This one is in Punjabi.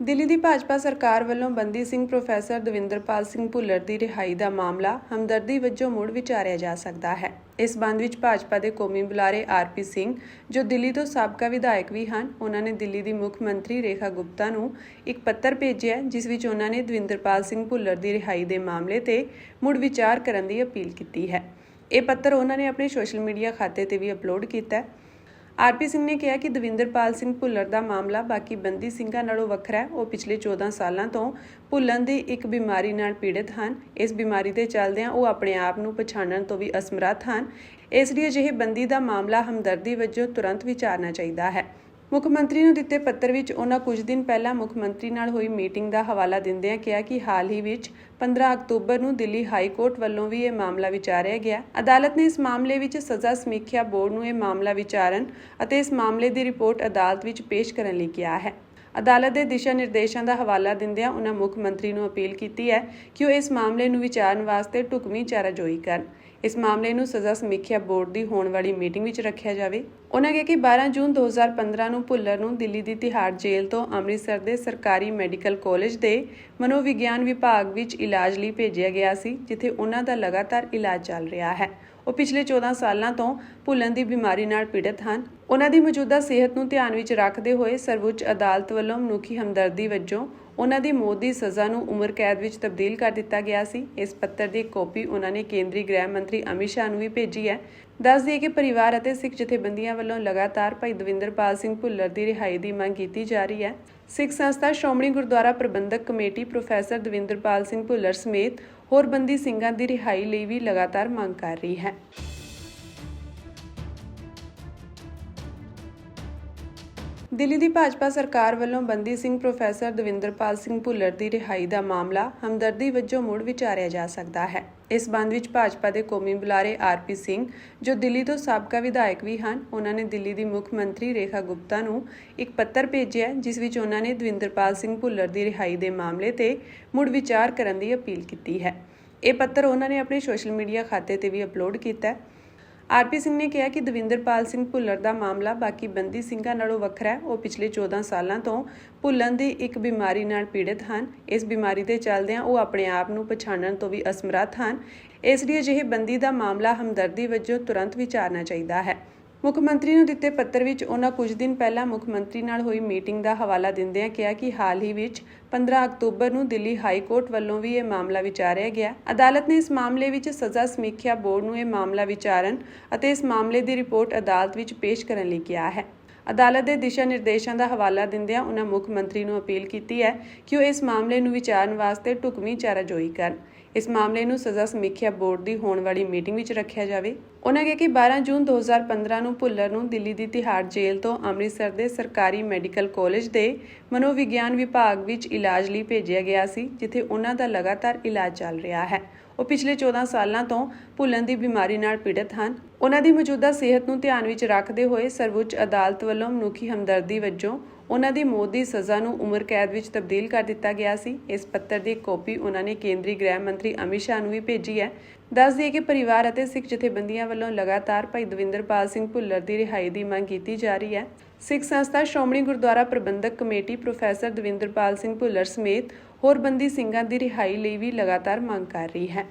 ਦਿੱਲੀ ਦੀ ਭਾਜਪਾ ਸਰਕਾਰ ਵੱਲੋਂ ਬੰਦੀ ਸਿੰਘ, ਪ੍ਰੋਫੈਸਰ ਦਵਿੰਦਰਪਾਲ ਸਿੰਘ ਭੁੱਲਰ ਦੀ ਰਿਹਾਈ ਦਾ ਮਾਮਲਾ ਹਮਦਰਦੀ ਵਜੋਂ ਮੁੜ ਵਿਚਾਰਿਆ ਜਾ ਸਕਦਾ ਹੈ। ਇਸ ਸੰਬੰਧ ਵਿੱਚ ਭਾਜਪਾ ਦੇ ਕੌਮੀ ਬੁਲਾਰੇ ਆਰਪੀ ਸਿੰਘ, ਜੋ ਦਿੱਲੀ ਤੋਂ ਸਾਬਕਾ ਵਿਧਾਇਕ ਵੀ ਹਨ, ਉਹਨਾਂ ਨੇ ਦਿੱਲੀ ਦੀ ਮੁੱਖ ਮੰਤਰੀ ਰੇਖਾ ਗੁਪਤਾ ਨੂੰ ਇੱਕ ਪੱਤਰ ਭੇਜਿਆ, ਜਿਸ ਵਿੱਚ ਉਹਨਾਂ ਨੇ ਦਵਿੰਦਰਪਾਲ ਸਿੰਘ ਭੁੱਲਰ ਦੀ ਰਿਹਾਈ ਦੇ ਮਾਮਲੇ ਤੇ ਮੁੜ ਵਿਚਾਰ ਕਰਨ ਦੀ ਅਪੀਲ ਕੀਤੀ ਹੈ। ਇਹ ਪੱਤਰ ਉਹਨਾਂ ਨੇ ਆਪਣੇ ਸੋਸ਼ਲ ਮੀਡੀਆ ਖਾਤੇ ਤੇ ਵੀ ਅਪਲੋਡ ਕੀਤਾ ਹੈ। ਆਰਪੀ ਸਿੰਘ ਨੇ ਕਿਹਾ ਕਿ ਦਵਿੰਦਰਪਾਲ ਸਿੰਘ ਭੁੱਲਰ ਦਾ ਮਾਮਲਾ ਬਾਕੀ ਬੰਦੀ ਸਿੰਘਾਂ ਨਾਲੋਂ ਵੱਖਰਾ ਹੈ। ਉਹ ਪਿਛਲੇ 14 ਸਾਲਾਂ ਤੋਂ ਭੁੱਲਣ ਦੀ ਇੱਕ ਬਿਮਾਰੀ ਨਾਲ ਪੀੜਤ ਹਨ। ਇਸ ਬਿਮਾਰੀ ਦੇ ਚੱਲਦਿਆਂ ਉਹ ਆਪਣੇ ਆਪ ਨੂੰ ਪਛਾਣਨ ਤੋਂ ਵੀ ਅਸਮਰੱਥ ਹਨ। ਇਸ ਲਈ ਅਜਿਹੇ ਬੰਦੀ ਦਾ ਮਾਮਲਾ ਹਮਦਰਦੀ ਵਜੋਂ ਤੁਰੰਤ ਵਿਚਾਰਨਾ ਚਾਹੀਦਾ ਹੈ। ਮੁੱਖ ਮੰਤਰੀ ਨੂੰ ਦਿੱਤੇ ਪੱਤਰ ਵਿੱਚ ਉਹਨਾਂ ਕੁਝ ਦਿਨ ਪਹਿਲਾਂ ਮੁੱਖ ਮੰਤਰੀ ਨਾਲ ਹੋਈ ਮੀਟਿੰਗ ਦਾ ਹਵਾਲਾ ਦਿੰਦਿਆਂ ਕਿਹਾ ਕਿ ਹਾਲ ਹੀ ਵਿੱਚ 15 ਅਕਤੂਬਰ ਨੂੰ ਦਿੱਲੀ ਹਾਈ ਕੋਰਟ ਵੱਲੋਂ ਵੀ ਇਹ ਮਾਮਲਾ ਵਿਚਾਰਿਆ ਗਿਆ। ਅਦਾਲਤ ਨੇ ਇਸ ਮਾਮਲੇ ਵਿੱਚ ਸਜ਼ਾ ਸਮੀਖਿਆ ਬੋਰਡ ਨੂੰ ਇਹ ਮਾਮਲਾ ਵਿਚਾਰਨ ਅਤੇ ਇਸ ਮਾਮਲੇ ਦੀ ਰਿਪੋਰਟ ਅਦਾਲਤ ਵਿੱਚ ਪੇਸ਼ ਕਰਨ ਲਈ ਕਿਹਾ ਹੈ। ਅਦਾਲਤ ਦੇ ਦਿਸ਼ਾ ਨਿਰਦੇਸ਼ਾਂ ਦਾ ਹਵਾਲਾ ਦਿੰਦਿਆਂ ਉਹਨਾਂ ਮੁੱਖ ਮੰਤਰੀ ਨੂੰ ਅਪੀਲ ਕੀਤੀ ਹੈ ਕਿ ਉਹ ਇਸ ਮਾਮਲੇ ਨੂੰ ਵਿਚਾਰਨ ਵਾਸਤੇ ਢੁਕਵੀਂ ਚਾਰਾਜੋਈ ਕਰਨ। ਇਸ ਮਾਮਲੇ ਨੂੰ ਸਜ਼ਾ ਸਮੀਖਿਆ ਬੋਰਡ ਦੀ ਹੋਣ ਵਾਲੀ ਮੀਟਿੰਗ ਵਿੱਚ ਰੱਖਿਆ ਜਾਵੇ। ਉਹਨਾਂ ਕਿਹਾ ਕਿ 12 ਜੂਨ 2015 ਨੂੰ ਭੁੱਲਰ ਨੂੰ ਦਿੱਲੀ ਦੀ ਤਿਹਾੜ ਜੇਲ੍ਹ ਤੋਂ ਅੰਮ੍ਰਿਤਸਰ ਦੇ ਸਰਕਾਰੀ ਮੈਡੀਕਲ ਕਾਲਜ ਦੇ ਮਨੋਵਿਗਿਆਨ ਵਿਭਾਗ ਵਿੱਚ ਇਲਾਜ ਲਈ ਭੇਜਿਆ ਗਿਆ ਸੀ, ਜਿੱਥੇ ਉਹਨਾਂ ਦਾ ਲਗਾਤਾਰ ਇਲਾਜ ਚੱਲ ਰਿਹਾ ਹੈ। ਉਹ ਪਿਛਲੇ 14 ਸਾਲਾਂ ਤੋਂ ਭੁੱਲਣ ਦੀ ਬਿਮਾਰੀ ਨਾਲ ਪੀੜਤ ਹਨ। ਉਹਨਾਂ ਦੀ ਮੌਜੂਦਾ ਸਿਹਤ ਨੂੰ ਧਿਆਨ ਵਿੱਚ ਰੱਖਦੇ ਹੋਏ ਸਰਵਉੱਚ ਅਦਾਲਤ ਵੱਲੋਂ ਮਨੁੱਖੀ ਹਮਦਰਦੀ ਵਜੋਂ ਉਹਨਾਂ ਦੀ ਮੌਤ ਦੀ ਸਜ਼ਾ ਨੂੰ ਉਮਰ ਕੈਦ ਵਿੱਚ ਤਬਦੀਲ ਕਰ ਦਿੱਤਾ ਗਿਆ ਸੀ। ਇਸ ਪੱਤਰ ਦੀ ਕਾਪੀ ਉਹਨਾਂ ਨੇ ਕੇਂਦਰੀ ਗ੍ਰਹਿ ਮੰਤਰੀ ਅਮਿਤ ਸ਼ਾਹ ਨੂੰ ਵੀ ਭੇਜੀ ਹੈ। ਦੱਸ ਦਈਏ ਕਿ ਪਰਿਵਾਰ ਅਤੇ ਸਿੱਖ ਜਥੇਬੰਦੀਆਂ ਵੱਲੋਂ ਲਗਾਤਾਰ ਭਾਈ ਦਵਿੰਦਰਪਾਲ ਸਿੰਘ ਭੁੱਲਰ ਦੀ ਰਿਹਾਈ ਦੀ ਮੰਗ ਕੀਤੀ ਜਾ ਰਹੀ ਹੈ। ਸਿੱਖ ਸੰਸਥਾ ਸ਼੍ਰੋਮਣੀ ਗੁਰਦੁਆਰਾ ਪ੍ਰਬੰਧਕ ਕਮੇਟੀ ਪ੍ਰੋਫੈਸਰ ਦਵਿੰਦਰਪਾਲ ਸਿੰਘ ਭੁੱਲਰ ਸਮੇਤ ਹੋਰ ਬੰਦੀ ਸਿੰਘਾਂ ਦੀ ਰਿਹਾਈ ਲਈ ਵੀ ਲਗਾਤਾਰ ਮੰਗ ਕਰ ਰਹੀ ਹੈ। ਦਿੱਲੀ ਦੀ ਭਾਜਪਾ ਸਰਕਾਰ ਵੱਲੋਂ ਬੰਦੀ ਸਿੰਘ, ਪ੍ਰੋਫੈਸਰ ਦਵਿੰਦਰਪਾਲ ਸਿੰਘ ਭੁੱਲਰ ਦੀ ਰਿਹਾਈ ਦਾ ਮਾਮਲਾ ਹਮਦਰਦੀ ਵਜੋਂ ਮੁੜ ਵਿਚਾਰਿਆ ਜਾ ਸਕਦਾ ਹੈ। ਇਸ ਸੰਬੰਧ ਵਿੱਚ ਭਾਜਪਾ ਦੇ ਕੌਮੀ ਬੁਲਾਰੇ ਆਰਪੀ ਸਿੰਘ, ਜੋ ਦਿੱਲੀ ਤੋਂ ਸਾਬਕਾ ਵਿਧਾਇਕ ਵੀ ਹਨ, ਉਹਨਾਂ ਨੇ ਦਿੱਲੀ ਦੀ ਮੁੱਖ ਮੰਤਰੀ ਰੇਖਾ ਗੁਪਤਾ ਨੂੰ ਇੱਕ ਪੱਤਰ ਭੇਜਿਆ, ਜਿਸ ਵਿੱਚ ਉਹਨਾਂ ਨੇ ਦਵਿੰਦਰਪਾਲ ਸਿੰਘ ਭੁੱਲਰ ਦੀ ਰਿਹਾਈ ਦੇ ਮਾਮਲੇ ਤੇ ਮੁੜ ਵਿਚਾਰ ਕਰਨ ਦੀ ਅਪੀਲ ਕੀਤੀ ਹੈ। ਇਹ ਪੱਤਰ ਉਹਨਾਂ ਨੇ ਆਪਣੇ ਸੋਸ਼ਲ ਮੀਡੀਆ ਖਾਤੇ ਤੇ ਵੀ ਅਪਲੋਡ ਕੀਤਾ ਹੈ। ਆਰਪੀ ਸਿੰਘ ਨੇ ਕਿਹਾ ਕਿ ਦਵਿੰਦਰਪਾਲ ਸਿੰਘ ਭੁੱਲਰ ਦਾ ਮਾਮਲਾ ਬਾਕੀ ਬੰਦੀ ਸਿੰਘਾਂ ਨਾਲੋਂ ਵੱਖਰਾ ਹੈ। ਉਹ ਪਿਛਲੇ 14 ਸਾਲਾਂ ਤੋਂ ਭੁੱਲਣ ਦੀ ਇੱਕ ਬਿਮਾਰੀ ਨਾਲ ਪੀੜਤ ਹਨ। ਇਸ ਬਿਮਾਰੀ ਦੇ ਚੱਲਦਿਆਂ ਉਹ ਆਪਣੇ ਆਪ ਨੂੰ ਪਛਾਣਨ ਤੋਂ ਵੀ ਅਸਮਰੱਥ ਹਨ। ਇਸ ਲਈ ਅਜਿਹੇ ਬੰਦੀ ਦਾ ਮਾਮਲਾ ਹਮਦਰਦੀ ਵਜੋਂ ਤੁਰੰਤ ਵਿਚਾਰਨਾ ਚਾਹੀਦਾ ਹੈ। ਮੁੱਖ ਮੰਤਰੀ ਨੂੰ ਦਿੱਤੇ ਪੱਤਰ ਵਿੱਚ ਉਹਨਾਂ ਕੁਝ ਦਿਨ ਪਹਿਲਾਂ ਮੁੱਖ ਮੰਤਰੀ ਨਾਲ ਹੋਈ ਮੀਟਿੰਗ ਦਾ ਹਵਾਲਾ ਦਿੰਦਿਆਂ ਕਿਹਾ ਕਿ ਹਾਲ ਹੀ ਵਿੱਚ 15 ਅਕਤੂਬਰ ਨੂੰ ਦਿੱਲੀ ਹਾਈ ਕੋਰਟ ਵੱਲੋਂ ਵੀ ਇਹ ਮਾਮਲਾ ਵਿਚਾਰਿਆ ਗਿਆ। ਅਦਾਲਤ ਨੇ ਇਸ ਮਾਮਲੇ ਵਿੱਚ ਸਜ਼ਾ ਸਮੀਖਿਆ ਬੋਰਡ ਨੂੰ ਇਹ ਮਾਮਲਾ ਵਿਚਾਰਨ ਅਤੇ ਇਸ ਮਾਮਲੇ ਦੀ ਰਿਪੋਰਟ ਅਦਾਲਤ ਵਿੱਚ ਪੇਸ਼ ਕਰਨ ਲਈ ਕਿਹਾ ਹੈ। ਅਦਾਲਤ ਦੇ ਦਿਸ਼ਾ ਨਿਰਦੇਸ਼ਾਂ ਦਾ ਹਵਾਲਾ ਦਿੰਦਿਆਂ ਉਹਨਾਂ ਮੁੱਖ ਮੰਤਰੀ ਨੂੰ ਅਪੀਲ ਕੀਤੀ ਹੈ ਕਿ ਉਹ ਇਸ ਮਾਮਲੇ ਨੂੰ ਵਿਚਾਰਨ ਵਾਸਤੇ ਢੁਕਵੀਂ ਚਾਰਾਜੋਈ ਕਰਨ। ਇਸ ਮਾਮਲੇ ਨੂੰ ਸਜ਼ਾ ਸਮੀਖਿਆ ਬੋਰਡ ਦੀ ਹੋਣ ਵਾਲੀ ਮੀਟਿੰਗ ਵਿੱਚ ਰੱਖਿਆ ਜਾਵੇ। ਉਹਨਾਂ ਕਿਹਾ ਕਿ 12 ਜੂਨ 2015 ਨੂੰ ਭੁੱਲਰ ਨੂੰ ਦਿੱਲੀ ਦੀ ਤਿਹਾੜ ਜੇਲ੍ਹ ਤੋਂ ਅੰਮ੍ਰਿਤਸਰ ਦੇ ਸਰਕਾਰੀ ਮੈਡੀਕਲ ਕਾਲਜ ਦੇ ਮਨੋਵਿਗਿਆਨ ਵਿਭਾਗ ਵਿੱਚ ਇਲਾਜ ਲਈ ਭੇਜਿਆ ਗਿਆ ਸੀ, ਜਿੱਥੇ ਉਹਨਾਂ ਦਾ ਲਗਾਤਾਰ ਇਲਾਜ ਚੱਲ ਰਿਹਾ ਹੈ। ਉਹ ਪਿਛਲੇ 14 ਸਾਲਾਂ ਤੋਂ ਭੁੱਲਣ ਦੀ ਬਿਮਾਰੀ ਨਾਲ ਪੀੜਤ ਹਨ। ਉਹਨਾਂ ਦੀ ਮੌਜੂਦਾ ਸਿਹਤ ਨੂੰ ਧਿਆਨ ਵਿੱਚ ਰੱਖਦੇ ਹੋਏ ਸਰਵਉੱਚ ਅਦਾਲਤ ਵੱਲੋਂ ਮਨੁੱਖੀ ਹਮਦਰਦੀ ਵਜੋਂ ਉਹਨਾਂ ਦੀ ਮੌਤ ਦੀ ਸਜ਼ਾ ਨੂੰ ਉਮਰ ਕੈਦ ਵਿੱਚ ਤਬਦੀਲ ਕਰ ਦਿੱਤਾ ਗਿਆ ਸੀ। ਇਸ ਪੱਤਰ ਦੀ ਕਾਪੀ ਉਹਨਾਂ ਨੇ ਕੇਂਦਰੀ ਗ੍ਰਹਿ ਮੰਤਰੀ ਅਮਿਤ ਸ਼ਾਹ ਨੂੰ ਵੀ ਭੇਜੀ ਹੈ। ਦੱਸ ਦਈਏ ਕਿ ਪਰਿਵਾਰ ਅਤੇ ਸਿੱਖ ਜਥੇਬੰਦੀਆਂ ਵੱਲੋਂ ਲਗਾਤਾਰ ਭਾਈ ਦਵਿੰਦਰਪਾਲ ਸਿੰਘ ਭੁੱਲਰ ਦੀ ਰਿਹਾਈ ਦੀ ਮੰਗ ਕੀਤੀ ਜਾ ਰਹੀ ਹੈ। ਸਿੱਖ ਸੰਸਥਾ ਸ਼੍ਰੋਮਣੀ ਗੁਰਦੁਆਰਾ ਪ੍ਰਬੰਧਕ ਕਮੇਟੀ ਪ੍ਰੋਫੈਸਰ ਦਵਿੰਦਰਪਾਲ ਸਿੰਘ ਭੁੱਲਰ ਸਮੇਤ ਹੋਰ ਬੰਦੀ ਸਿੰਘਾਂ ਦੀ ਰਿਹਾਈ ਲਈ ਵੀ ਲਗਾਤਾਰ ਮੰਗ ਕਰ ਰਹੀ ਹੈ।